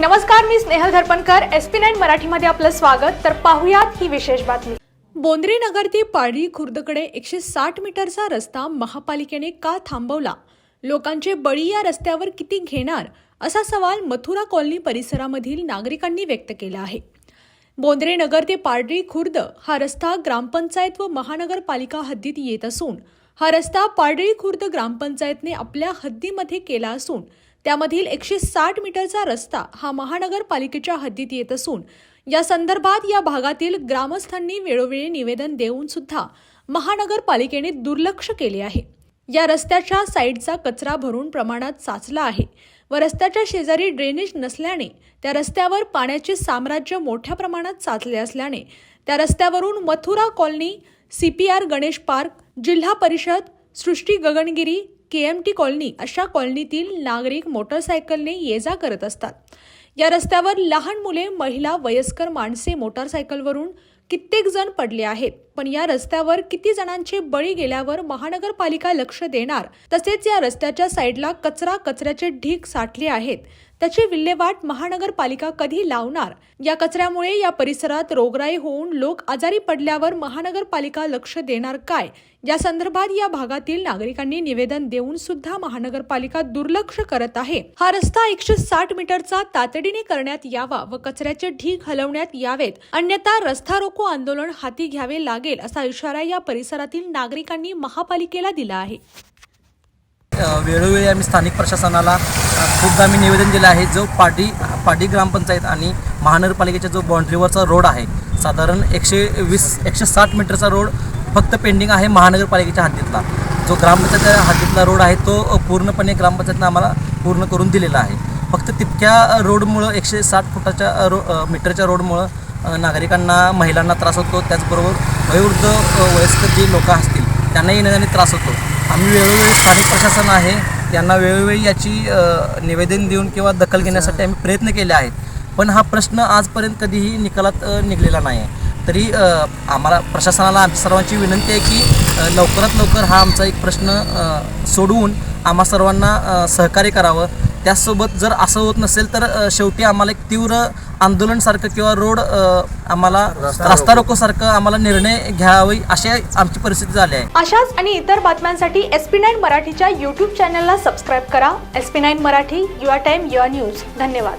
नमस्कार मी Snehal Dharpankar. S P nine मराठीमध्ये आपलं स्वागत. तर पाहुयात ही विशेष बातमी. बोंद्री नगर ते पारडी खुर्दकडे एकशे साठ मीटरचा रस्ता महापालिकेने का थांबवला? लोकांचे बळी या रस्त्यावर किती घेणार? असा सवाल मथुरा कॉलनी परिसरामधील नागरिकांनी व्यक्त केला आहे. बोंद्रे नगर ते पारडी खुर्द हा रस्ता ग्रामपंचायत व महानगरपालिका हद्दीत येत असून हा रस्ता पारडी खुर्द ग्रामपंचायतने आपल्या हद्दीमध्ये केला असून त्यामधील एकशे साठ मीटरचा रस्ता हा महानगरपालिकेच्या हद्दीत येत असून या संदर्भात या भागातील ग्रामस्थांनी वेळोवेळी निवेदन देऊन सुद्धा महानगरपालिकेने दुर्लक्ष केले आहे. या रस्त्याच्या साईडचा कचरा भरून प्रमाणात साचला आहे व रस्त्याच्या शेजारी ड्रेनेज नसल्याने त्या रस्त्यावर पाण्याचे साम्राज्य मोठ्या प्रमाणात साचले असल्याने त्या रस्त्यावरून Mathura colony C P R Ganesh park जिल्हा परिषद Srushti Gaganagiri K M T colony अशा कॉलनीतील नागरिक मोटरसायकलने ये जा करत असतात. या रस्त्यावर लहान मुले महिला वयस्कर माणसे मोटारसायकलवरून कित्येक जण पडले आहेत. पण या रस्त्यावर किती जणांचे बळी गेल्यावर महानगरपालिका लक्ष देणार तसेच या रस्त्याच्या साईडला कचरा कचऱ्याचे ढीग साठले आहेत. त्याची विल्हेवाट महानगरपालिका कधी लावणार? या कचऱ्यामुळे या परिसरात रोगराई होऊन लोक आजारी पडल्यावर महानगरपालिका लक्ष देणार काय? या संदर्भात या भागातील नागरिकांनी निवेदन देऊन सुद्धा महानगरपालिका दुर्लक्ष करत आहे. हा रस्ता एकशे साठ मीटरचा तातडी तातडीने करण्यात यावा व कचऱ्याचे ढीग हलवण्यात यावेत. अन्यथा रस्ता रोको आंदोलन हाती घ्यावे लागेल असा इशारा या परिसरातील नागरिकांनी महापालिकेला दिला आहे. वेळोवेळी आम्ही स्थानिक प्रशासनाला खूपदा आम्ही निवेदन दिलं आहे जो पाटी पाटी ग्रामपंचायत आणि महानगरपालिकेच्या जो बाउंड्रीवरचा रोड आहे साधारण एकशे वीस एकशे साठ मीटरचा रोड फक्त पेंडिंग आहे महानगरपालिकेच्या हद्दीतला. जो ग्रामपंचायतच्या हद्दीतला रोड आहे तो पूर्णपणे ग्रामपंचायतनं आम्हाला पूर्ण करून दिलेला आहे. फक्त तितक्या रोडमुळं एकशे साठ फुटाच्या रो मीटरच्या रोडमुळं नागरिकांना महिलांना त्रास होतो. त्याचबरोबर वयोवृद्ध वयस्क वयस्कर जे लोक असतील त्यांना येण्याने त्रास होतो. आम्ही वेळोवेळी स्थानिक प्रशासन आहे. यांना वेळोवेळी याची निवेदन देऊन किंवा दखल घेण्यासाठी आम्ही प्रयत्न केले आहेत. पण हा प्रश्न आजपर्यंत कधीही निकालात निघलेला नाही. आहे तरी आम्हाला प्रशासनाला आमच्या सर्वांची विनंती आहे की लवकरात लवकर हा आमचा एक प्रश्न सोडवून आम्हा सर्वांना सहकार्य करावं. त्याचसोबत जर असं होत नसेल तर शेवटी आम्हाला एक तीव्र आंदोलनसारखं किंवा रोड आम्हाला रस्ता रोकोसारखं आम्हाला निर्णय घ्यावी अशी आमची परिस्थिती झाली आहे. अशाच आणि इतर बातम्यांसाठी एस पी नाईन मराठीच्या यूट्यूब चॅनलला सबस्क्राईब करा. S P nine Marathi your time your news. धन्यवाद.